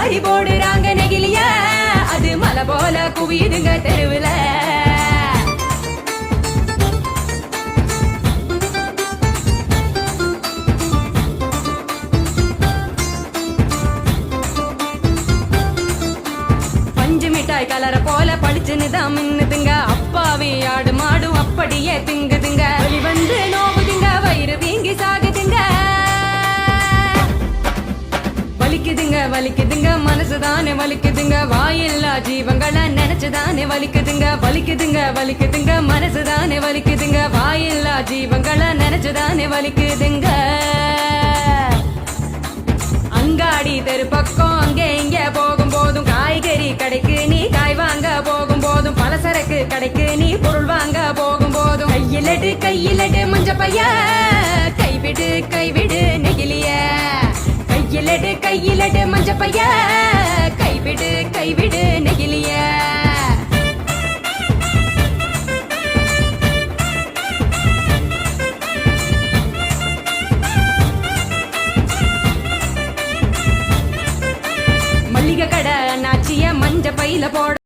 மாறி போடுறாங்க நெகிலிய அது மலை போல குவியுதுங்க தெருவுல. பஞ்சு மிட்டாய் கலர போல படிச்சுன்னு தான் மின்னுதுங்க. அப்பாவி ஆடு மாடு அப்படியே திங்கு வலிக்குதுங்க வலிக்குதுங்க மனசுதானே வலிக்குதுங்க. வாயில்லா ஜீவங்களை நினைச்சுதானே வலிக்குதுங்க. வலிக்குதுங்க வலிக்குதுங்க மனசுதானே வலிக்குதுங்க. வாயில்லா ஜீவங்களை நினைச்சுதானே வலிக்குதுங்க. அங்காடி தெரு பக்கம் அங்கே இங்க போகும் போதும் காய்கறி கடைக்கு நீ காய் வாங்க போகும் போதும் பலசரக்கு கடைக்கு நீ பொருள் வாங்க போகும் போதும். கையிலட்டு கையிலட்டு மஞ்ச பைய கைவிடு கைவிடு கையிலடு கையிலட்டு மஞ்ச பைய கைவிடு கைவிடு.